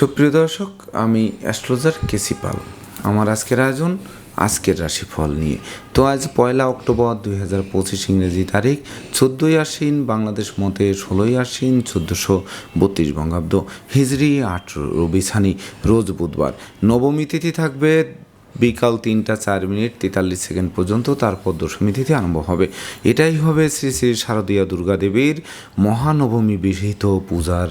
সুপ্রিয় দর্শক, আমি অ্যাস্ট্রোলজার কেসি পাল। আমার আজকের আয়োজন, আজকের রাশিফল নিয়ে। তো আজ পয়লা অক্টোবর দুই হাজার পঁচিশ ইংরেজি তারিখ, চোদ্দোই আশ্বিন বাংলাদেশ মতে ষোলোই আশ্বিন চোদ্দোশো বত্রিশ বঙ্গাব্দ। হিজড়ি আট রবি সানি রোজ বুধবার। নবমী তিথি থাকবে বিকাল তিনটা চার মিনিট তেতাল্লিশ সেকেন্ড পর্যন্ত তারপর দশমী তিথি আরম্ভ হবে। এটাই হবে শ্রী শ্রী শারদীয়া দুর্গাদেবীর মহানবমী বিহিত পূজার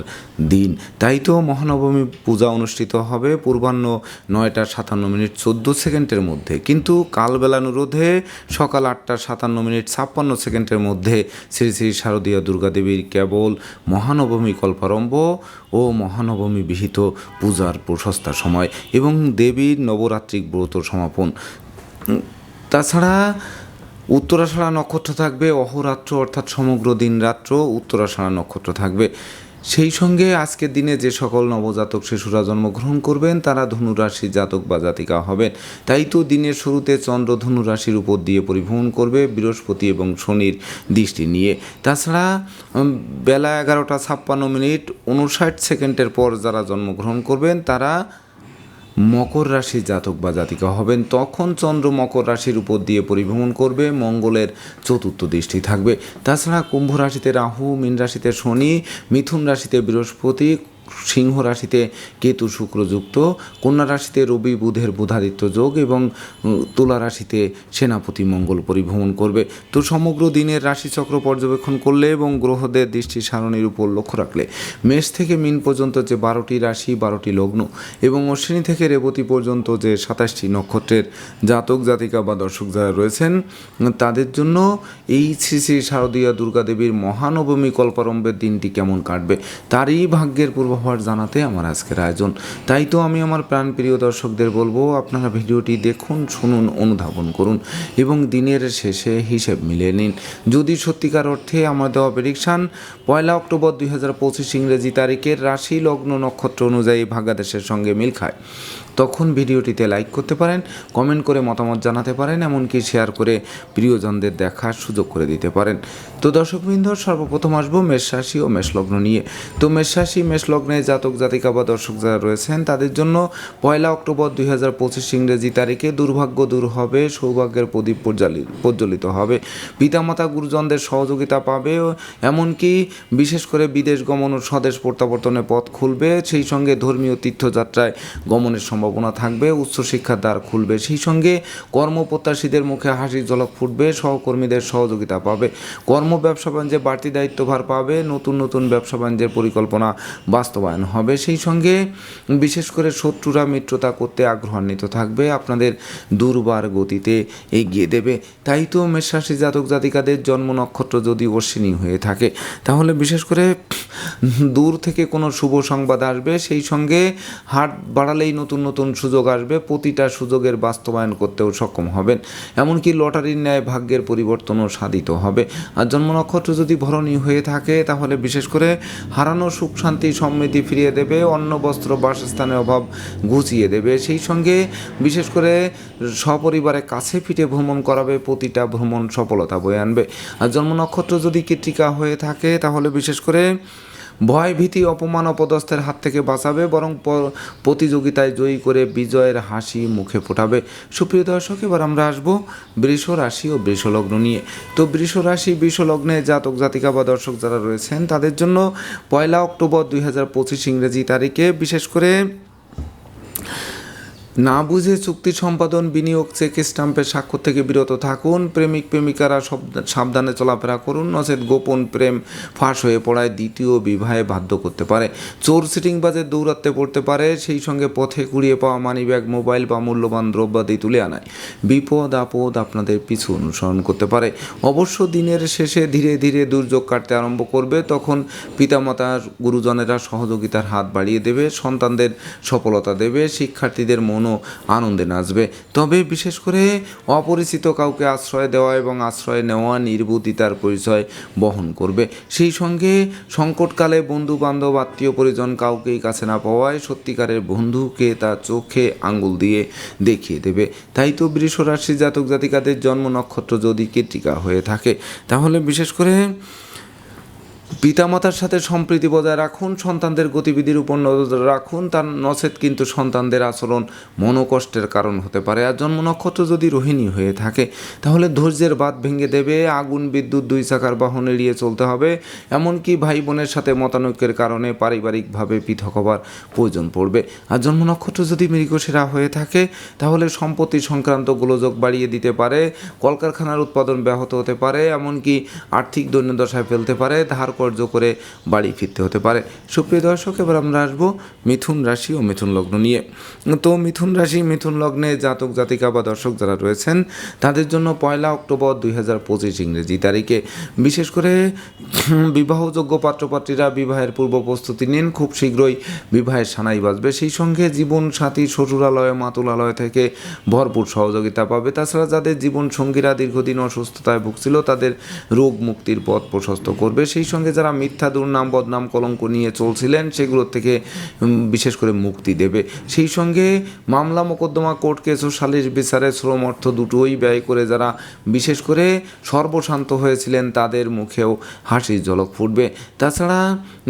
দিন। তাই তো মহানবমী পূজা অনুষ্ঠিত হবে পূর্বাহ্ন নয়টা সাতান্ন মিনিট চোদ্দ সেকেন্ডের মধ্যে। কিন্তু কালবেলানুরোধে সকাল আটটা সাতান্ন মিনিট ছাপ্পান্ন সেকেন্ডের মধ্যে শ্রী শ্রী শারদীয়া দুর্গাদেবীর কেবল মহানবমী কল্পারম্ভ ও মহানবমী বিহিত পূজার প্রশস্তা সময় এবং দেবীর নবরাত্রিক ব্রত সমাপন। তাছাড়া উত্তরাষাঢ়া নক্ষত্র থাকবে, অহরাত্র অর্থাৎ সমগ্র দিন রাত্র উত্তরাষাঢ়া নক্ষত্র থাকবে। সেই সঙ্গে আজকের দিনে যে সকল নবজাতক শিশুরা জন্মগ্রহণ করবেন, তারা ধনুরাশি জাতক বা জাতিকা হবেন। তাই তো দিনের শুরুতে চন্দ্র ধনুরাশির উপর দিয়ে পরিভ্রমণ করবে বৃহস্পতি এবং শনির দৃষ্টি নিয়ে। তাছাড়া বেলা এগারোটা ছাপ্পান্ন মিনিট উনষাট সেকেন্ডের পর যারা জন্মগ্রহণ করবেন, তারা মকর রাশির জাতক বা জাতিকা হবেন, তখন চন্দ্র মকর রাশির উপর দিয়ে পরিভ্রমণ করবে, মঙ্গলের চতুর্থ দৃষ্টি থাকবে। তাছাড়া কুম্ভ রাশিতে রাহু, মীন রাশিতে শনি, মিথুন রাশিতে বৃহস্পতি সিংহ রাশিতে কেতু শুক্রযুক্ত কন্যা রাশিতে রবি, বুধের বুধাদিত্য যোগ এবং তুলা রাশিতে সেনাপতি মঙ্গল পরিভ্রমণ করবে। তো সমগ্র দিনের রাশিচক্র পর্যবেক্ষণ করলে এবং গ্রহদের দৃষ্টি সারণীর উপর লক্ষ্য রাখলে মেষ থেকে মিন পর্যন্ত যে বারোটি রাশি, বারোটি লগ্ন এবং অশ্বিনী থেকে রেবতী পর্যন্ত যে সাতাশটি নক্ষত্রের জাতক, জাতিকা বা দর্শক যারা রয়েছেন, তাদের জন্য এই শ্রী শ্রী শারদীয়া দুর্গাদেবীর মহানবমী কল্পারম্ভের দিনটি কেমন কাটবে? তারই ভাগ্যের পূর্বাভাস জানাতে আমার আজকের আয়োজন। তাই তো আমি আমার প্রাণ প্রিয় দর্শকদের বলব, আপনারা ভিডিওটি দেখুন, শুনুন, অনুধাবন করুন এবং দিনের শেষে হিসেব মিলিয়ে নিন। যদি সত্যিকার অর্থে আমার দেওয়া প্রেডিকশান পয়লা অক্টোবর দুই হাজার পঁচিশ ইংরেজি তারিখের রাশি লগ্ন নক্ষত্র অনুযায়ী ভাগাদেশের সঙ্গে মিল খায়। তখন ভিডিওটিতে লাইক করতে পারেন কমেন্ট করে মতামত জানাতে পারেন, এমনকি শেয়ার করে প্রিয়জনদের দেখার সুযোগ করে দিতে পারেন। তো দর্শকবৃন্দ, সর্বপ্রথম আসব মেষ রাশি ও মেষলগ্ন নিয়ে। তো মেষ রাশি মেষলগ্নে জাতক, জাতিকা বা দর্শক যারা রয়েছেন, তাদের জন্য পয়লা অক্টোবর দুই হাজার পঁচিশ ইংরেজি তারিখে দুর্ভাগ্য দূর হবে, সৌভাগ্যের প্রদীপ প্রজ্বালি- প্রজ্বলিত হবে। পিতামাতা, গুরুজনদের সহযোগিতা পাবে, এমনকি বিশেষ করে বিদেশ গমন ও স্বদেশ প্রত্যাবর্তনের পথ খুলবে, সেই সঙ্গে ধর্মীয় তীর্থযাত্রায় গমনের সম্ভাবনা থাকবে, উচ্চশিক্ষার দ্বার খুলবে। সেই সঙ্গে কর্মপ্রত্যাশীদের মুখে হাসির ঝলক ফুটবে, সহকর্মীদের সহযোগিতা পাবে। কর্ম ব্যবসা বাণিজ্যে বাড়তি দায়িত্বভার পাবে, নতুন নতুন ব্যবসা বাণিজ্যের পরিকল্পনা বাস্তবায়ন হবে। সেই সঙ্গে বিশেষ করে শত্রুরা মিত্রতা করতে আগ্রহান্বিত থাকবে, আপনাদের দুর্বার গতিতে এগিয়ে দেবে। তাই তো মেষরাশি জাতক জাতিকাদের জন্ম নক্ষত্র যদি অশ্বিনী হয়ে থাকে, তাহলে বিশেষ করে দূর থেকে কোনো শুভ সংবাদ আসবে। সেই সঙ্গে হাট বাড়ালেই নতুন নতুন সুযোগ আসবে, প্রতিটা সুযোগের বাস্তবায়ন করতেও সক্ষম হবেন। এমনকি লটারির ন্যায় ভাগ্যের পরিবর্তনও সাধিত হবে। আর জন্ম নক্ষত্র যদি ভরণী হয়ে থাকে, তাহলে বিশেষ করে হারানো সুখ, শান্তি, সমৃদ্ধি ফিরিয়ে দেবে, অন্ন, বস্ত্র, বাসস্থানের অভাব ঘুচিয়ে দেবে। সেই সঙ্গে বিশেষ করে সপরিবারে কাছে ফিরে ভ্রমণ করাবে, প্রতিটা ভ্রমণ সফলতা বয়ে আনবে। আর জন্ম নক্ষত্র যদি কৃত্রিকা হয়ে থাকে, তাহলে বিশেষ করে ভয় ভীতি অপমান অপদস্থের হাত থেকে বাঁচাবে, বরং প্রতিযোগিতায় জয়ী করে বিজয়ের হাসি মুখে ফোটাবে। সুপ্রিয় দর্শক, এবার আমরা আসব বৃষ রাশি ও বৃষলগ্ন নিয়ে। তো বৃষ রাশি বৃষলগ্নে জাতক, জাতিকা বা দর্শক যারা রয়েছেন, তাদের জন্য পয়লা অক্টোবর দুই হাজার পঁচিশ ইংরেজি তারিখে বিশেষ করে না বুঝে চুক্তি সম্পাদন, বিনিয়োগ চেক স্টাম্পের স্বাক্ষর থেকে বিরত থাকুন। প্রেমিক, প্রেমিকারা সব সাবধানে চলাফেরা করুন। নচেত গোপন প্রেম ফাঁস হয়ে পড়ায় দ্বিতীয় বিবাহে বাধ্য করতে পারে। চোর সিটিংবাজের দৌরাত্মে পড়তে পারে। সেই সঙ্গে পথে কুড়িয়ে পাওয়া মানিব্যাগ, মোবাইল বা মূল্যবান দ্রব্যাদি তুলে আনায়। বিপদ আপদ আপনাদের পিছু অনুসরণ করতে পারে। অবশ্য দিনের শেষে ধীরে ধীরে দুর্যোগ কাটতে আরম্ভ করবে। তখন পিতামাতার গুরুজনেরা সহযোগিতার হাত বাড়িয়ে দেবে। সন্তানদের সফলতা দেবে। শিক্ষার্থীদের মনও আনন্দে নাচবে। তবে বিশেষ করে অপরিচিত কাউকে আশ্রয় দেওয়া এবং আশ্রয় নেওয়া নির্বুদ্ধিতার পরিচয় বহন করবে। সেই সঙ্গে সংকটকালে বন্ধু বান্ধব আত্মীয় পরিজন কাউকেই কাছে না পাওয়ায় সত্যিকারের বন্ধুকে তার চোখে আঙ্গুল দিয়ে দেখিয়ে দেবে। তাই তো বৃষ রাশি জাতক জাতিকাদের জন্ম নক্ষত্র যদি কৃতিকা হয়ে থাকে, তাহলে বিশেষ করে পিতামাতার সাথে সম্প্রীতি বজায় রাখুন, সন্তানদের গতিবিধির উপর নজর রাখুন, তার নচেত কিন্তু সন্তানদের আচরণ মনোকষ্টের কারণ হতে পারে। আর জন্ম নক্ষত্র যদি রোহিণী হয়ে থাকে, তাহলে ধৈর্যের বাদ ভেঙে দেবে, আগুন, বিদ্যুৎ, দুই চাকার বাহন এড়িয়ে চলতে হবে, এমনকি ভাই বোনের সাথে মতানৈক্যের কারণে পারিবারিকভাবে পৃথক হবার প্রয়োজন পড়বে। আর জন্ম নক্ষত্র যদি মৃগশিরা হয়ে থাকে, তাহলে সম্পত্তি সংক্রান্ত গোলযোগ বাড়িয়ে দিতে পারে, কলকারখানার উৎপাদন ব্যাহত হতে পারে, এমনকি আর্থিক দৈন্যদশায় ফেলতে পারে, ধার কর্য করে বাড়ি ফিরতে হতে পারে। সুপ্রিয় দর্শক, এবার আমরা আসব মিথুন রাশি ও মিথুন লগ্ন নিয়ে। তো মিথুন রাশি, মিথুন লগ্নে জাতক, জাতিকা বা দর্শক যারা রয়েছেন, তাদের জন্য পয়লা অক্টোবর দুই হাজার পঁচিশ ইংরেজি তারিখে। বিশেষ করে বিবাহযোগ্য পাত্রপাত্রীরা বিবাহের পূর্ব প্রস্তুতি নিন, খুব শীঘ্রই বিবাহের সানাই বাজবে। সেই সঙ্গে জীবন সাথী, শ্বশুরালয়, মাতুলালয় থেকে ভরপুর সহযোগিতা পাবে। তাছাড়া যাদের জীবন সঙ্গীরা দীর্ঘদিন অসুস্থতায় ভুগছিল, তাদের রোগ মুক্তির পথ প্রশস্ত করবে। সেই সঙ্গে যারা মিথ্যা দুর্নাম, বদনাম, কলঙ্ক নিয়ে চলছিলেন সেগুলোর থেকে বিশেষ করে মুক্তি দেবে। সেই সঙ্গে মামলা মোকদ্দমা কোর্ট কেস ও সালিশ বিচারে শ্রম অর্থ দুটোই ব্যয় করে যারা বিশেষ করে সর্বশান্ত হয়েছিলেন, তাদের মুখেও হাসির ঝলক ফুটবে। তাছাড়া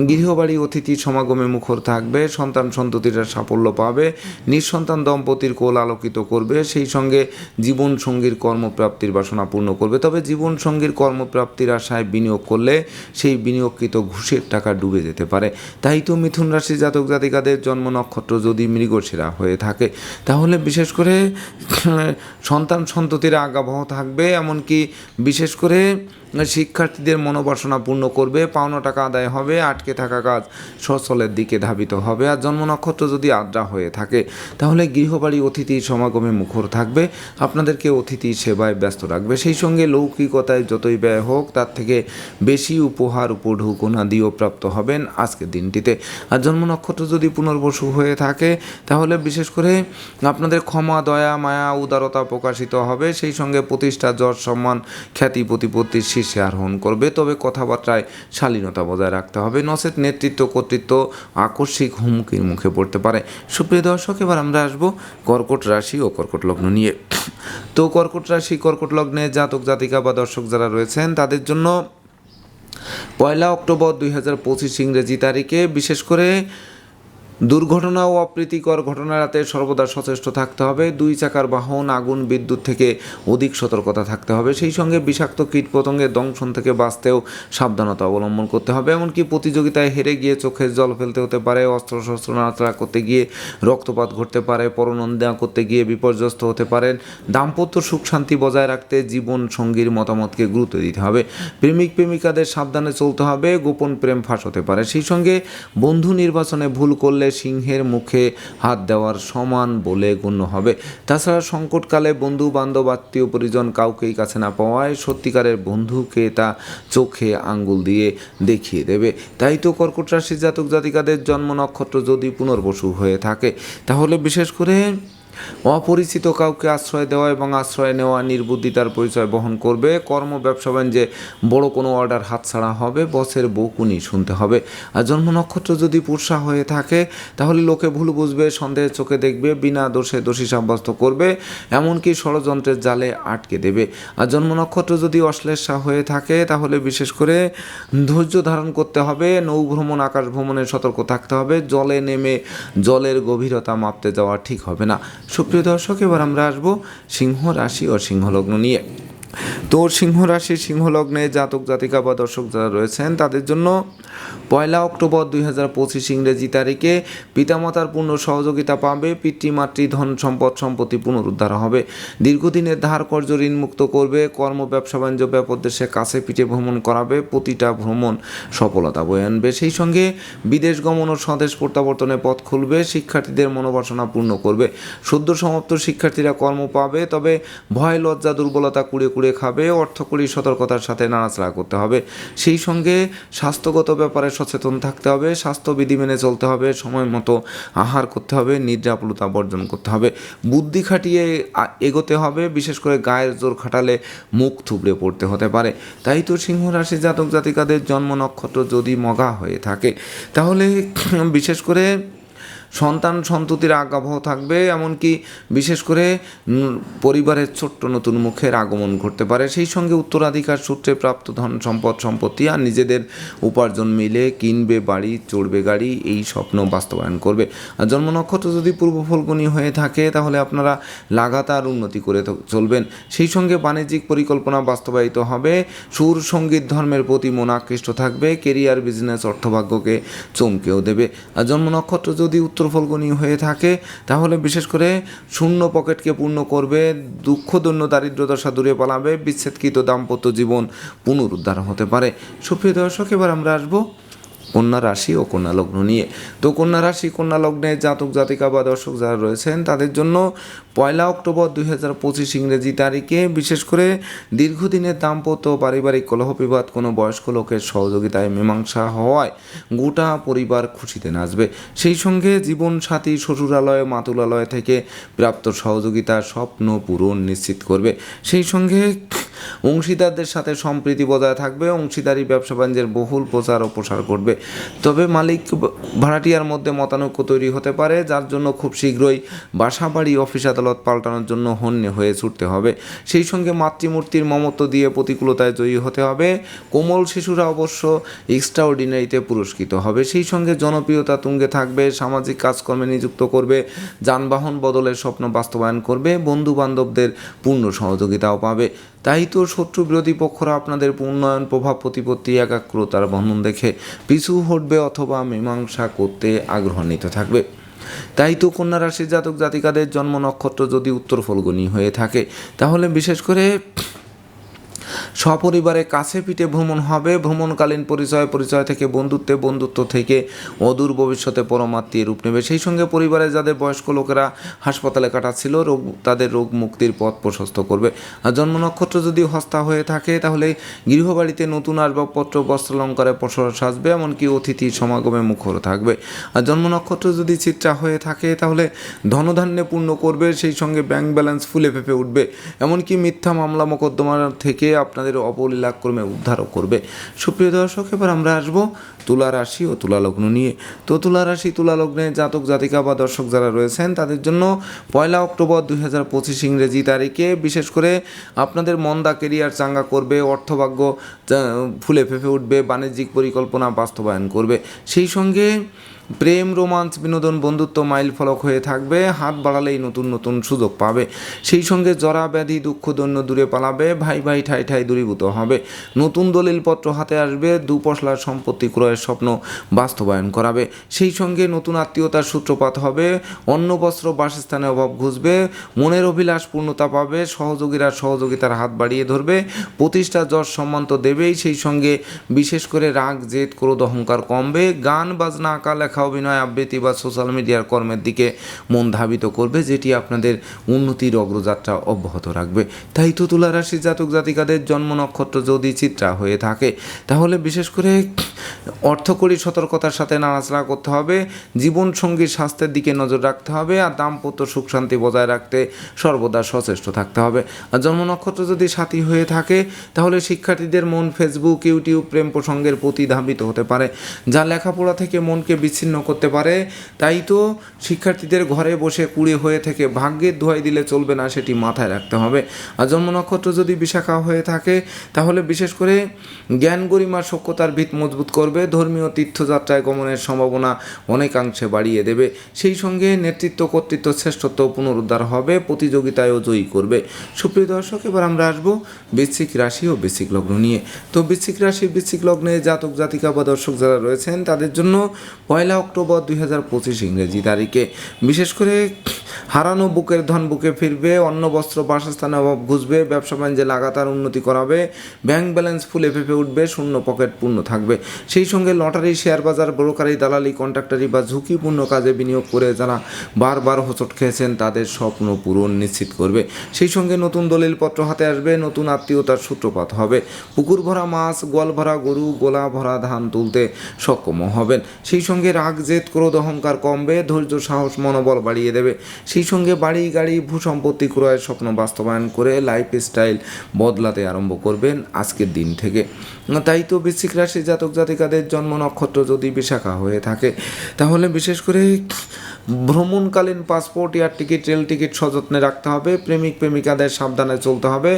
গৃহবাড়ি অতিথি সমাগমে মুখর থাকবে, সন্তান সন্ততিরা সাফল্য পাবে, নিঃসন্তান দম্পতির কোল আলোকিত করবে, সেই সঙ্গে জীবন সঙ্গীর কর্মপ্রাপ্তির বাসনা পূর্ণ করবে। তবে জীবন সঙ্গীর কর্মপ্রাপ্তির আশায় বিনিয়োগ করলে সেই বিনিয়োগকৃত ঘুষের টাকা ডুবে যেতে পারে। তাই তো মিথুন রাশি জাতক জাতিকাদের জন্ম নক্ষত্র যদি মৃগশিরা হয়ে থাকে, তাহলে বিশেষ করে সন্তান সন্ততির আগাবহ থাকবে। এমনকি বিশেষ করে শিক্ষার্থীদের মনোবাসনা পূর্ণ করবে, পাওনা টাকা আদায় হবে, আটকে থাকা কাজ সচলের দিকে ধাবিত হবে। আর জন্ম নক্ষত্র যদি আদ্রা হয়ে থাকে, তাহলে গৃহবাড়ি অতিথি সমাগমে মুখর থাকবে, আপনাদেরকে অতিথি সেবায় ব্যস্ত রাখবে। সেই সঙ্গে লৌকিকতায় যতই ব্যয় হোক, তার থেকে বেশি উপহার উপঢৌকনা দিয়েও প্রাপ্ত হবেন আজকের দিনটিতে। আর জন্ম নক্ষত্র যদি পুনর্বসু হয়ে থাকে, তাহলে বিশেষ করে আপনাদের ক্ষমা, দয়া, মায়া, উদারতা প্রকাশিত হবে। সেই সঙ্গে প্রতিষ্ঠা, যশ, সম্মান, খ্যাতি প্রতিপত্তির শীর্ষে আরোহণ করবে, তবে কথাবার্তায় শালীনতা বজায় রাখতে হবে। নচেত নেতৃত্ব কর্তৃত্ব আকস্মিক হুমকির মুখে পড়তে পারে। সুপ্রিয় দর্শক, এবার আমরা আসব কর্কট রাশি ও কর্কট লগ্ন নিয়ে। তো কর্কট রাশি, কর্কট লগ্নে জাতক, জাতিকা বা দর্শক যারা রয়েছেন, তাদের জন্য পয়লা অক্টোবর দুই হাজার পঁচিশ ইংরেজি তারিখে বিশেষ করে দুর্ঘটনা ও অপ্রীতিকর ঘটনা এড়াতে সর্বদা সচেষ্ট থাকতে হবে। দুই চাকার বাহন, আগুন, বিদ্যুৎ থেকে অধিক সতর্কতা থাকতে হবে। সেই সঙ্গে বিষাক্ত কীট পতঙ্গের দংশন থেকে বাঁচতেও সাবধানতা অবলম্বন করতে হবে। এমনকি প্রতিযোগিতায় হেরে গিয়ে চোখের জল ফেলতে হতে পারে অস্ত্র শস্ত্র নাড়াচাড়া করতে গিয়ে রক্তপাত ঘটতে পারে পরনন্দা করতে গিয়ে বিপর্যস্ত হতে পারেন। দাম্পত্য সুখ শান্তি বজায় রাখতে জীবন সঙ্গীর মতামতকে গুরুত্ব দিতে হবে। প্রেমিক প্রেমিকাদের সাবধানে চলতে হবে, গোপন প্রেম ফাঁস হতে পারে। সেই সঙ্গে বন্ধু নির্বাচনে ভুল করলে সিংহের মুখে হাত দেওয়ার সমান বলে গণ্য হবে। তাছাড়া সংকটকালে বন্ধু বান্ধব আত্মীয় পরিজন কাউকেই কাছে না পাওয়ায় সত্যিকারের বন্ধুকে তা চোখে আঙ্গুল দিয়ে দেখিয়ে দেবে। তাই তো কর্কট রাশি জাতক জাতিকাদের জন্ম নক্ষত্র যদি পুনর্বসু হয়ে থাকে, তাহলে বিশেষ করে অপরিচিত কাউকে আশ্রয় দেওয়া এবং আশ্রয় নেওয়া নির্বুদ্ধিতার পরিচয় বহন করবে। কর্ম ব্যবসা বাণিজ্যে বড় কোনো অর্ডার হাতছাড়া হবে, বসের বকুনি শুনতে হবে। আর জন্ম নক্ষত্র যদি পুরসা হয়ে থাকে, তাহলে লোকে ভুল বুঝবে, সন্দেহের চোখে দেখবে, বিনা দোষে দোষী সাব্যস্ত করবে, এমনকি ষড়যন্ত্রের জালে আটকে দেবে। আর জন্ম নক্ষত্র যদি অশ্লেষা হয়ে থাকে, তাহলে বিশেষ করে ধৈর্য ধারণ করতে হবে, নৌ ভ্রমণ, আকাশ ভ্রমণে সতর্ক থাকতে হবে, জলে নেমে জলের গভীরতা মাপতে যাওয়া ঠিক হবে না। সুপ্রিয় দর্শক এবার আমরা আসব সিংহ রাশি ও সিংহলগ্ন নিয়ে। তো সিংহ রাশি সিংহ লগ্নে জাতক, জাতিকা বা দর্শক যারা রয়েছেন, তাদের জন্য পয়লা অক্টোবর দুই হাজার পঁচিশ ইংরেজি তারিখে পিতামাতার পূর্ণ সহযোগিতা পাবে পিতৃমাতৃ ধন সম্পদ, সম্পত্তি পুনরুদ্ধার হবে। দীর্ঘদিনের ধার কর্য ঋণ মুক্ত করবে, কর্ম, ব্যবসা, বাণিজ্য, ব্যাপক দেশে কাছে পিঠে ভ্রমণ করাবে, প্রতিটা ভ্রমণ সফলতা বয়ে আনবে। সেই সঙ্গে বিদেশ গমন ও স্বদেশ প্রত্যাবর্তনে পথ খুলবে, শিক্ষার্থীদের মনোবাসনা পূর্ণ করবে। সদ্য সমাপ্ত শিক্ষার্থীরা কর্ম পাবে, তবে ভয়, লজ্জা, দুর্বলতা কুড়ে কুড়ে খাবে, অর্থকরী সতর্কতার সাথে নাড়াচাড়া করতে হবে। সেই সঙ্গে স্বাস্থ্যগত ব্যাপারে সচেতন থাকতে হবে, স্বাস্থ্যবিধি মেনে চলতে হবে, সময় মতো আহার করতে হবে নিদ্রাপুলতা বর্জন করতে হবে। বুদ্ধি খাটিয়ে এগোতে হবে, বিশেষ করে গায়ের জোর খাটালে মুখ থুবড়ে পড়তে হতে পারে। তাই তো সিংহ রাশি জাতক জাতিকাদের জন্ম নক্ষত্র যদি মগা হয়ে থাকে, তাহলে বিশেষ করে সন্তান সন্ততির আজ্ঞাবহ থাকবে, এমনকি বিশেষ করে পরিবারের ছোট্ট নতুন মুখের আগমন ঘটতে পারে। সেই সঙ্গে উত্তরাধিকার সূত্রে প্রাপ্ত ধন সম্পদ, সম্পত্তি আর নিজেদের উপার্জন মিলে কিনবে বাড়ি, চড়বে গাড়ি, এই স্বপ্ন বাস্তবায়ন করবে। আর জন্ম নক্ষত্র যদি পূর্ব ফলগুনি হয়ে থাকে, তাহলে আপনারা লাগাতার উন্নতি করে চলবেন। সেই সঙ্গে বাণিজ্যিক পরিকল্পনা বাস্তবায়িত হবে। সুর সংগীত ধর্মের প্রতি মন আকৃষ্ট থাকবে। কেরিয়ার, বিজনেস, অর্থভাগ্যকে চমকেও দেবে। আর জন্ম নক্ষত্র যদি উত্তর ফলগুনি হয়ে থাকে, তাহলে বিশেষ করে শূন্য পকেটকে পূর্ণ করবে, দুঃখ, দৈন্য দারিদ্র দশা দূরে পালাবে, বিচ্ছেদকৃত দাম্পত্য জীবন পুনরুদ্ধার হতে পারে। সুপ্রিয় দর্শক, এবার আমরা আসব কন্যা রাশি ও কন্যা লগ্ন নিয়ে। তো কন্যা রাশি, কন্যা লগ্নে জাতক, জাতিকা বা দর্শক যারা রয়েছেন, তাদের জন্য পয়লা অক্টোবর দুই হাজার পঁচিশ ইংরেজি তারিখে, বিশেষ করে দীর্ঘদিনের দাম্পত্য পারিবারিক কলহ বিবাদ, কোনো বয়স্ক লোকের সহযোগিতায় মীমাংসা হওয়ায় গোটা পরিবার খুশিতে নাচবে। সেই সঙ্গে জীবন সাথী শ্বশুরালয়, মাতুলালয় থেকে প্রাপ্ত সহযোগিতা স্বপ্ন পূরণ নিশ্চিত করবে। সেই সঙ্গে অংশীদারদের সাথে সম্প্রীতি বজায় থাকবে, অংশীদারি, ব্যবসা বাণিজ্যের বহুল প্রচার ও প্রসার করবে তবে মালিক ভাড়াটিয়ার মধ্যে মতানৈক্য তৈরি হতে পারে, যার জন্য খুব শীঘ্রই বাসাবাড়ি, অফিস আদালত পাল্টানোর জন্য হন্যে হয়ে ছুটতে হবে। সেই সঙ্গে মাতৃমূর্তির মমত্ব দিয়ে প্রতিকূলতায় জয়ী হতে হবে। কোমল শিশুরা অবশ্য এক্সট্রা অর্ডিনারিতে পুরস্কৃত হবে। সেই সঙ্গে জনপ্রিয়তা তুঙ্গে থাকবে, সামাজিক কাজকর্মে নিযুক্ত করবে, যানবাহন বদলের স্বপ্ন বাস্তবায়ন করবে বন্ধু বান্ধবদের পূর্ণ সহযোগিতাও পাবে। তাই তো শত্রু বিরোধী পক্ষরা আপনাদের উন্নয়ন, প্রভাব, প্রতিপত্তি, একাগ্রতার বন্ধন দেখে পিছু হটবে অথবা মীমাংসা করতে আগ্রহান্বিত থাকবে। তাই তো কন্যা রাশির জাতক জাতিকাদের জন্ম নক্ষত্র যদি উত্তর ফলগুনি হয়ে থাকে, তাহলে বিশেষ করে সপরিবারে কাছে পিঠে ভ্রমণ হবে। ভ্রমণকালীন পরিচয় পরিচয় থেকে বন্ধুত্বে, বন্ধুত্ব থেকে অদূর ভবিষ্যতে পরমাত্মীয় রূপ নেবে। সেই সঙ্গে পরিবারে যাদের বয়স্ক লোকেরা হাসপাতালে কাটাচ্ছিল, রোগ, তাদের রোগ মুক্তির পথ প্রশস্ত করবে। আর জন্ম নক্ষত্র যদি হস্তা হয়ে থাকে, তাহলে গৃহবাড়িতে নতুন আসবাবপত্র, বস্ত্রালঙ্কারে প্রসার সাজবে, এমনকি অতিথি সমাগমে মুখর থাকবে। আর জন্ম নক্ষত্র যদি চিত্রা হয়ে থাকে, তাহলে ধনধান্যে পূর্ণ করবে, সেই সঙ্গে ব্যাংক ব্যালেন্স ফুলে ফেপে উঠবে। এমনকি মিথ্যা মামলা মোকদ্দমা থেকে আপনাদের অপলীলাক্রমে উদ্ধারও করবে। সুপ্রিয় দর্শক, এবার আমরা আসব তুলা রাশি ও তুলা লগ্ন নিয়ে। তো তুলা রাশি, তুলা লগ্নে জাতক, জাতিকা বা দর্শক যারা রয়েছেন, তাদের জন্য পয়লা অক্টোবর দুই হাজার পঁচিশ ইংরেজি তারিখে বিশেষ করে আপনাদের মন্দা কেরিয়ার চাঙ্গা করবে, অর্থভাগ্য ফুলে ফেপে উঠবে, বাণিজ্যিক পরিকল্পনা বাস্তবায়ন করবে। সেই সঙ্গে প্রেম, রোমান্স, বিনোদন, বন্ধুত্ব মাইল ফলক হয়ে থাকবে, হাত বাড়ালেই নতুন নতুন সুযোগ পাবে। সেই সঙ্গে জরা, ব্যাধি, দুঃখ, দৈন্য দূরে পালাবে, ভাই ভাই, ঠাই ঠাই দূরীভূত হবে। নতুন দলিলপত্র হাতে আসবে দুপশলার সম্পত্তি ক্রয়ের স্বপ্ন বাস্তবায়ন করাবে। সেই সঙ্গে নতুন আত্মীয়তার সূত্রপাত হবে, অন্ন, বস্ত্র, বাসস্থানে অভাব ঘুষবে, মনের অভিলাষ পূর্ণতা পাবে, সহযোগীরা সহযোগিতার হাত বাড়িয়ে ধরবে, প্রতিষ্ঠা, যশ, সম্মান তো দেবেই। সেই সঙ্গে বিশেষ করে রাগ, জেদ, ক্রোধ, অহংকার কমবে, গান, বাজনা, আঁকা, লেখা অভিনয়, আবৃত্তি বা সোশ্যাল মিডিয়ার কর্মের দিকে মন ধাবিত করবে, যেটি আপনাদের উন্নতির অগ্রযাত্রা অব্যাহত রাখবে। তাই তো তুলা রাশির জাতক জাতিকাদের জন্ম নক্ষত্র যদি চিত্রা হয়ে থাকে, তাহলে বিশেষ করে অর্থকরী সতর্কতার সাথে নাড়াচাড়া করতে হবে, জীবনসঙ্গীর স্বাস্থ্যের দিকে নজর রাখতে হবে, আর দাম্পত্য সুখ শান্তি বজায় রাখতে সর্বদা সচেষ্ট থাকতে হবে। আর জন্ম নক্ষত্র যদি সাথী হয়ে থাকে, তাহলে শিক্ষার্থীদের মন ফেসবুক ইউটিউব প্রেম প্রসঙ্গের প্রতি ধাবিত হতে পারে, যা লেখাপড়া থেকে মনকে বিচ্ছিন্ন করতে পারে। তাই তো শিক্ষার্থীদের ঘরে বসে কুড়ে হয়ে থেকে ভাগ্যের ধোয়াই দিলে চলবে না সেটি মাথায় রাখতে হবে। আর জন্ম নক্ষত্র যদি বিশাখা হয়ে থাকে, তাহলে বিশেষ করে জ্ঞান গরিমার সক্ষতার ভিত মজবুত করবে, ধর্মীয় তীর্থযাত্রায় গমনের সম্ভাবনা অনেকাংশে বাড়িয়ে দেবে। সেই সঙ্গে নেতৃত্ব কর্তৃত্ব শ্রেষ্ঠত্ব পুনরুদ্ধার হবে, প্রতিযোগিতায়ও জয়ী করবে। সুপ্রিয় দর্শক, এবার আমরা আসব বৃশ্চিক রাশি ও বৃশ্চিক লগ্ন নিয়ে। তো বৃশ্চিক রাশি, বৃশ্চিক লগ্নে জাতক, জাতিকা বা দর্শক যারা রয়েছেন, তাদের জন্য পয়লা অক্টোবর দুই হাজার পঁচিশ ইংরেজি তারিখে। বিশেষ করে হারানো বুকের ধন বুকে ফিরবে, অন্ন, বস্ত্র, বাসস্থানে অভাব ঘুষবে, ব্যবসা বাণিজ্যে লাগাতার উন্নতি করাবে, ব্যাংক ব্যালেন্স ফুলে ফেপে উঠবে, শূন্য পকেট পূর্ণ থাকবে। সেই সঙ্গে লটারি, শেয়ার বাজার, ব্রোকারি, দালালি, কন্ট্রাক্টারি বা ঝুঁকিপূর্ণ কাজে বিনিয়োগ করে যারা বারবার হোঁচট খেয়েছেন, তাদের স্বপ্ন পূরণ নিশ্চিত করবে। সেই সঙ্গে নতুন দলিলপত্র হাতে আসবে, নতুন আত্মীয়তার সূত্রপাত হবে। পুকুর ভরা মাছ গোয়াল ভরা গরু গোলা ভরা ধান তুলতে সক্ষম হবেন। সেই সঙ্গে রাগ, জেদ, ক্রোধ, অহংকার কমবে, ধৈর্য, সাহস, মনোবল বাড়িয়ে দেবে। সেই সঙ্গে বাড়ি, গাড়ি, ভূসম্পত্তি ক্রয়ের স্বপ্ন বাস্তবায়ন করে লাইফ স্টাইল বদলাতে আরম্ভ করবেন আজকের দিন থেকে। তাই তো বৃশ্চিক রাশি জাতক জাতিকাদের জন্ম নক্ষত্র যদি বিশাখা হয়ে থাকে, তাহলে বিশেষ করে ভ্রমণকালীন passport, air ticket, rail ticket সযত্নে রাখতে হবে, প্রেমিক, প্রেমিকাদের সাবধানে চলতে হবে,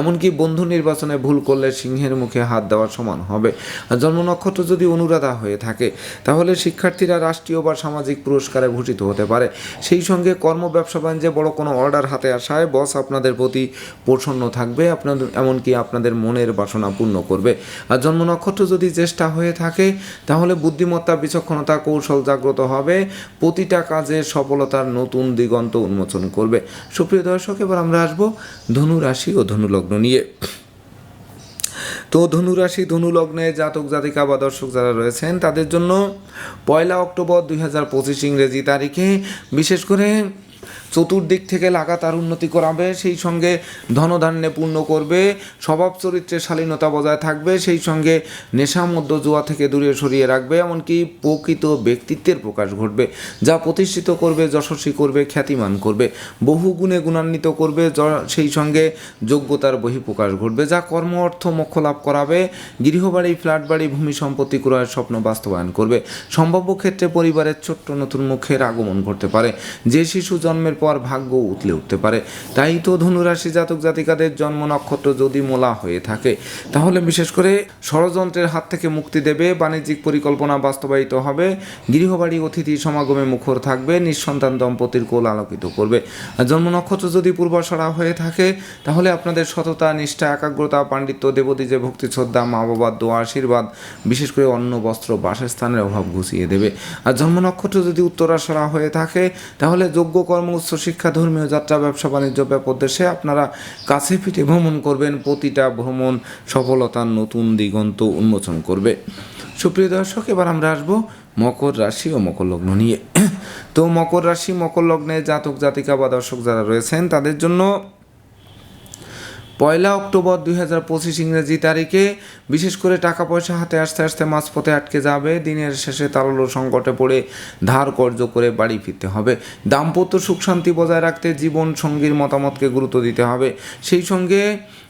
এমনকি বন্ধু নির্বাচনে ভুল করলে সিংহের মুখে হাত দেওয়ার সমান হবে। আর জন্ম নক্ষত্র যদি অনুরাধা হয়ে থাকে, তাহলে শিক্ষার্থীরা রাষ্ট্রীয় বা সামাজিক পুরস্কারে ভূষিত হতে পারে। সেই সঙ্গে কর্ম, ব্যবসা, বাণিজ্যে বড় কোনো অর্ডার হাতে আসায় বস আপনাদের প্রতি প্রসন্ন থাকবে, আপনাদের, এমনকি আপনাদের মনের বাসনা পূর্ণ করবে। আর জন্ম নক্ষত্র যদি চেষ্টা হয়ে থাকে, তাহলে বুদ্ধিমত্তা, বিচক্ষণতা, কৌশল জাগ্রত হবে। প্রতিটা কাজে সফলতার নতুন দিগন্ত উন্মোচন করবে। সুপ্রিয় দর্শক, এবার আমরা আসব ধনু রাশি ও ধনুলগ্ন নিয়ে। তো ধনুরাশি ধনু লগ্নে জাতক, জাতিকা বা দর্শক যারা রয়েছেন, তাদের জন্য পয়লা অক্টোবর দুই হাজার পঁচিশ ইংরেজি তারিখে বিশেষ করে চতুর্দিক থেকে লাগাতার উন্নতি করাবে, সেই সঙ্গে ধনধান্যে পূর্ণ করবে, স্বভাব চরিত্রে শালীনতা বজায় থাকবে, সেই সঙ্গে নেশা মধ্য জুয়া থেকে দূরে সরিয়ে রাখবে, এমনকি প্রকৃত ব্যক্তিত্বের প্রকাশ ঘটবে। যা প্রতিষ্ঠিত করবে, যশস্বী করবে, খ্যাতিমান করবে। বহু গুণে গুণান্বিত করবে সেই সঙ্গে যোগ্যতার বহিঃপ্রকাশ ঘটবে। যা কর্ম, অর্থ, মোক্ষ লাভ করাবে, গৃহবাড়ি ফ্ল্যাট বাড়ি ভূমি সম্পত্তি ক্রয়ের স্বপ্ন বাস্তবায়ন করবে। সম্ভাব্য ক্ষেত্রে পরিবারের ছোট্ট নতুন মুখের আগমন ঘটতে পারে। যে শিশু জন্মের পর ভাগ্য উতলে উঠতে পারে। তাই তো ধনুরাশি জাতক জাতিকাদের জন্ম নক্ষত্র যদি মোলা হয়ে থাকে, তাহলে বিশেষ করে ষড়যন্ত্রের হাত থেকে মুক্তি দেবে, বাণিজ্যিক পরিকল্পনা বাস্তবায়িত হবে, গৃহবাড়ি, অতিথি সমাগমে মুখর থাকবে, নিঃসন্তান দম্পতির কোল আলোকিত করবে। জন্ম নক্ষত্র যদি পূর্বাশরা হয়ে থাকে, তাহলে আপনাদের সততা, নিষ্ঠা, একাগ্রতা, পাণ্ডিত্য, দেবদীজে ভক্তি, শ্রদ্ধা মা বাবার দোয়া, আশীর্বাদ, বিশেষ করে অন্ন, বস্ত্র, বাসস্থানের অভাব ঘুষিয়ে দেবে। আর জন্ম নক্ষত্র যদি উত্তরাশরা হয়ে থাকে, তাহলে যোগ্য কর্ম উচ্চ শিক্ষা ধর্মীয় যাত্রা, ব্যবসা, বাণিজ্য ব্যাপদেশে আপনারা কাছে পিঠে ভ্রমণ করবেন। প্রতিটা ভ্রমণ সফলতার নতুন দিগন্ত উন্মোচন করবে। সুপ্রিয় দর্শক, এবার আমরা আসব মকর রাশি ও মকর লগ্ন নিয়ে। তো মকর রাশি, মকর লগ্নে জাতক, জাতিকা বা দর্শক যারা রয়েছেন, তাদের জন্য পয়লা অক্টোবর দুই হাজার পঁচিশ ইংরেজি তারিখে বিশেষ করে টাকা পয়সা হাতে আসতে আসতে মাঝপথে আটকে যাবে। দিনের শেষে তারল্য সংকটে পড়ে ধার কর্য করে বাড়ি ফিরতে হবে। দাম্পত্য সুখ শান্তি বজায় রাখতে জীবন সঙ্গীর মতামতকে গুরুত্ব দিতে হবে। সেই সঙ্গে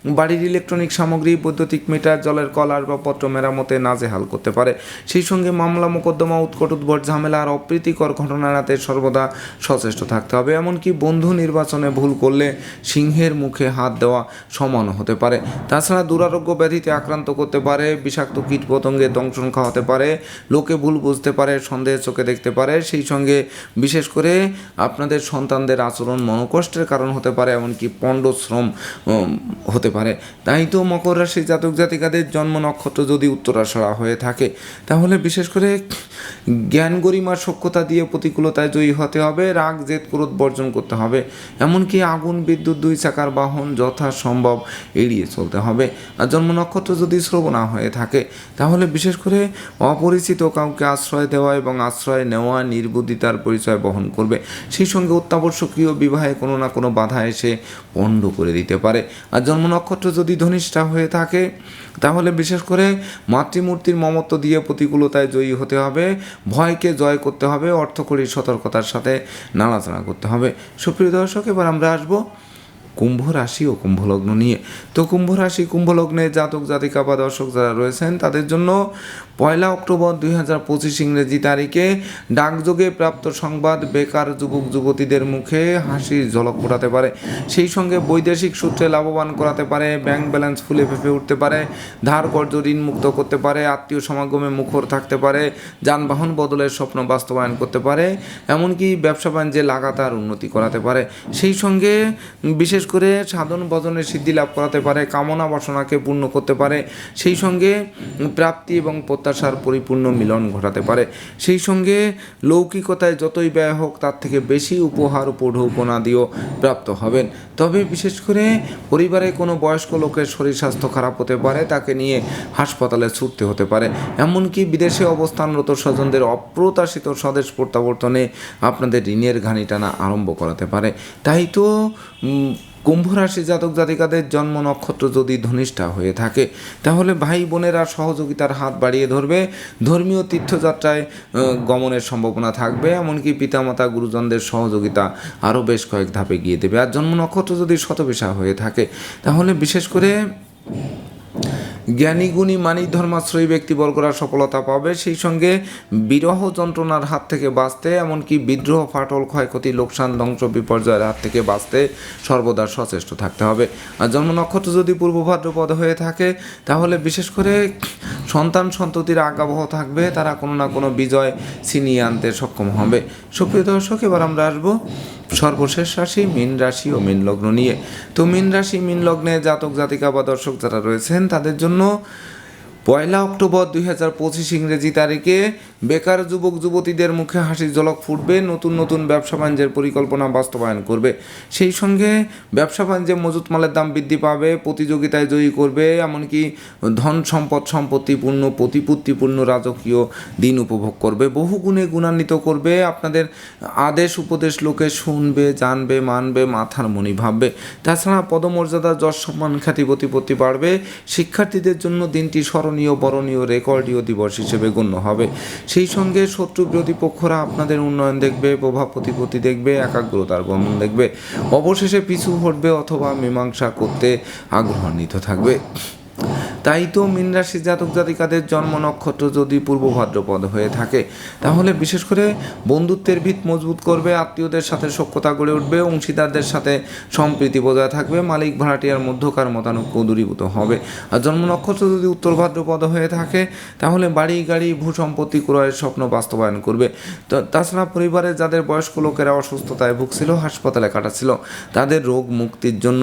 বাড়ির ইলেকট্রনিক সামগ্রী বৈদ্যুতিক মিটার জলের কল আসবাবপত্র মেরামতে নাজেহাল করতে পারে। সেই সঙ্গে মামলা মোকদ্দমা উৎকট উদ্ভট ঝামেলা আর অপ্রীতিকর ঘটনা এড়াতে সর্বদা সচেষ্ট থাকতে হবে। এমনকি বন্ধু নির্বাচনে ভুল করলে সিংহের মুখে হাত দেওয়া সমান হতে পারে। তাছাড়া দুরারোগ্য ব্যাধিতে আক্রান্ত করতে পারে বিষাক্ত কীট পতঙ্গে দংশন খাওয়াতে পারে লোকে ভুল বুঝতে পারে সন্দেহের চোখে দেখতে পারে। সেই সঙ্গে বিশেষ করে আপনাদের সন্তানদের আচরণ মনোকষ্টের কারণ হতে পারে এমনকি পণ্ডশ্রম উম, হতে পারে। তাই তো মকর রাশি জাতক জাতিকাদের জন্ম নক্ষত্র যদি উত্তরাশরা হয়ে থাকে, তাহলে বিশেষ করে জ্ঞান গরিমার সক্ষতা দিয়ে প্রতিকূলতায় জয়ী হতে হবে, রাগ, জেদ, ক্রোধ বর্জন করতে হবে। এমনকি আগুন, বিদ্যুৎ, দুই চাকার বাহন যথাসম্ভব এড়িয়ে চলতে হবে। আর জন্ম নক্ষত্র যদি শ্রবণা হয়ে থাকে, তাহলে বিশেষ করে অপরিচিত কাউকে আশ্রয় দেওয়া এবং আশ্রয় নেওয়া নির্বুদ্ধিতার পরিচয় বহন করবে। সেই সঙ্গে অত্যাবশ্যকীয় বিবাহে কোনো না কোনো বাধা এসে পণ্ড করে দিতে পারে। আর জন্ম নক্ষত্র যদি ধনিষ্ঠা হয়ে থাকে, তাহলে বিশেষ করে মাতৃমূর্তির মমত্ব দিয়ে প্রতিকূলতায় জয়ী হতে হবে, ভয়কে জয় করতে হবে, অর্থকরী সতর্কতার সাথে নাড়াচাড়া করতে হবে। সুপ্রিয় দর্শক, এবার আমরা আসব কুম্ভ রাশি ও কুম্ভলগ্ন নিয়ে। তো কুম্ভ রাশি, কুম্ভ লগ্নে জাতক জাতিকা বা দর্শক যারা রয়েছেন, তাদের জন্য পয়লা অক্টোবর দুই হাজার পঁচিশ ইংরেজি তারিখে ডাকযোগে প্রাপ্ত সংবাদ, বেকার যুবক, যুবতীদের মুখে হাসির ঝলক ফোটাতে পারে। সেই সঙ্গে বৈদেশিক সূত্রে লাভবান করাতে পারে, ব্যাংক ব্যালেন্স ফুলে ফেঁপে উঠতে পারে, ধার কর্য ঋণ মুক্ত করতে পারে, আত্মীয় সমাগমে মুখর থাকতে পারে, যানবাহন বদলের স্বপ্ন বাস্তবায়ন করতে পারে, এমনকি ব্যবসা বাণিজ্যে লাগাতার উন্নতি করাতে পারে। সেই সঙ্গে বিশেষ করে সাধন ভজনের সিদ্ধি লাভ করাতে পারে, কামনা বাসনাকে পূর্ণ করতে পারে। সেই সঙ্গে প্রাপ্তি এবং প্রত্যাশার পরিপূর্ণ মিলন ঘটাতে পারে। সেই সঙ্গে লৌকিকতায় যতই ব্যয় হোক, তার থেকে বেশি উপহার উপঢৌকনা দিয়েও প্রাপ্ত হবেন। তবে বিশেষ করে পরিবারে কোনো বয়স্ক লোকের শরীর স্বাস্থ্য খারাপ হতে পারে, তাকে নিয়ে হাসপাতালে ছুটতে হতে পারে। এমনকি বিদেশে অবস্থানরত স্বজনদের অপ্রত্যাশিত স্বদেশ প্রত্যাবর্তনে আপনাদের ঋণের ঘানি টানা আরম্ভ করাতে পারে। তাই তো কুম্ভ রাশি জাতক জাতিকাদের জন্ম নক্ষত্র যদি ধনিষ্ঠা হয়ে থাকে, তাহলে ভাই বোনেরা সহযোগিতার হাত বাড়িয়ে ধরবে। ধর্মীয় তীর্থযাত্রায় গমনের সম্ভাবনা থাকবে, এমনকি পিতামাতা, গুরুজনদের সহযোগিতা আরও বেশ কয়েক ধাপে গিয়ে দেবে। আর জন্ম নক্ষত্র যদি শতবিশা হয়ে থাকে, তাহলে বিশেষ করে জ্ঞানী গুণী মানিক ধর্মাশ্রয়ী ব্যক্তি ব্যক্তিবর্গরা সফলতা পাবে। সেই সঙ্গে বিরহ যন্ত্রণার হাত থেকে বাঁচতে, এমনকি বিদ্রোহ, ফাটল, ক্ষয়ক্ষতি, লোকসান, ধ্বংস, বিপর্যয়ের হাত থেকে বাঁচতে সর্বদা সচেষ্ট থাকতে হবে। আর জন্ম নক্ষত্র যদি পূর্ব ভাদ্রপদ হয়ে থাকে, তাহলে বিশেষ করে সন্তান সন্ততির আগাবহ থাকবে। তারা কোনো না কোনো বিজয় ছিনিয়ে আনতে সক্ষম হবে। সুপ্রিয় দর্শক, এবার আমরা আসব সর্বশেষ রাশি মীন রাশি ও মীন লগ্ন নিয়ে। তো মীন রাশি, মীন লগ্নে জাতক জাতিকা বা দর্শক যারা রয়েছেন, তাদের জন্য পয়লা অক্টোবর দুই হাজার পঁচিশ ইংরেজি তারিখে বেকার যুবক, যুবতীদের মুখে হাসির ঝলক ফুটবে, নতুন নতুন ব্যবসা বাণিজ্যের পরিকল্পনা বাস্তবায়ন করবে। সেই সঙ্গে ব্যবসা বাণিজ্যে মজুত মালের দাম বৃদ্ধি পাবে, প্রতিযোগিতায় জয়ী করবে, এমনকি ধন সম্পদ সম্পত্তিপূর্ণ, প্রতিপত্তিপূর্ণ রাজকীয় দিন উপভোগ করবে। বহু গুণে গুণান্বিত করবে, আপনাদের আদেশ উপদেশ লোকে শুনবে, জানবে, মানবে, মাথার মনি ভাববে। তাছাড়া পদমর্যাদা, যশ সম্মান খ্যাতি প্রতিপত্তি বাড়বে। শিক্ষার্থীদের জন্য দিনটি স্মরণীয়, বরণীয়, রেকর্ডীয় দিবস হিসেবে গণ্য হবে। সেই সঙ্গে শত্রু বিরোধী পক্ষরা আপনাদের উন্নয়ন দেখবে, প্রভাব প্রতিপত্তি দেখবে, একাগ্রতার বন্ধন দেখবে। অবশেষে পিছু হটবে অথবা মীমাংসা করতে আগ্রহান্বিত থাকবে। তাই তো মীন রাশির জাতক জাতিকাদের জন্ম নক্ষত্র যদি পূর্ব ভাদ্রপদ হয়ে থাকে, তাহলে বিশেষ করে বন্ধুত্বের ভিত মজবুত করবে, আত্মীয়দের সাথে সখ্যতা গড়ে উঠবে, অংশীদারদের সাথে সম্প্রীতি বজায় থাকবে, মালিক ভাড়াটিয়ার মধ্যকার মতানৈক্য দূরীভূত হবে। আর জন্ম নক্ষত্র যদি উত্তর ভাদ্রপদ হয়ে থাকে, তাহলে বাড়ি, গাড়ি ভূ সম্পত্তি ক্রয়ের স্বপ্ন বাস্তবায়ন করবে। তাছাড়া পরিবারের যাদের বয়স্ক লোকেরা অসুস্থতায় ভুগছিল, হাসপাতালে কাটাচ্ছিল, তাদের রোগ মুক্তির জন্য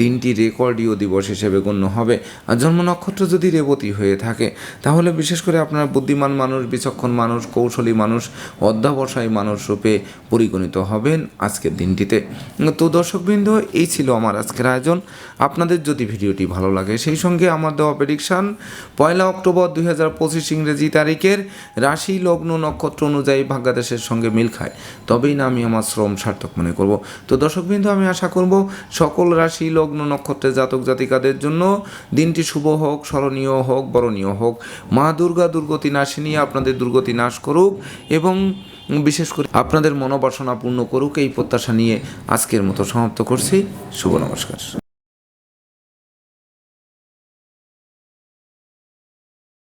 দিনটি রেকর্ডীয় দিবস হিসেবে গণ্য হবে। আর জন্ম নক্ষত্র যদি রেবতী হয়ে থাকে, তাহলে বিশেষ করে আপনার বুদ্ধিমান মানুষ, বিচক্ষণ মানুষ, কৌশলী মানুষ, অধ্যাবসায়ী মানুষ রূপে পরিগণিত হবেন আজকের দিনটিতে। তো দর্শকবৃন্দ, এই ছিল আমার আজকের আয়োজন। আপনাদের যদি ভিডিওটি ভালো লাগে, সেই সঙ্গে আমার দেওয়া প্রেডিকশান পয়লা অক্টোবর দুই হাজার পঁচিশ ইংরেজি তারিখের রাশি লগ্ন নক্ষত্র অনুযায়ী ভাগ্যাদেশের সঙ্গে মিল খায়। তবেই না আমি আমার শ্রম সার্থক মনে করব। তো দর্শকবৃন্দ, আমি আশা করব সকল রাশি লগ্ন নক্ষত্রের জাতক জাতিকাদের জন্য দিনটি শুভ হোক, স্মরণীয় হোক, বরণীয় হোক, মা দুর্গা দুর্গতি নাশিনী আপনাদের দুর্গতি নাশ করুক এবং বিশেষ করে আপনাদের মনোবাসনা পূর্ণ করুক, এই প্রত্যাশা নিয়ে আজকের মতো সমাপ্ত করছি। শুভ নমস্কার।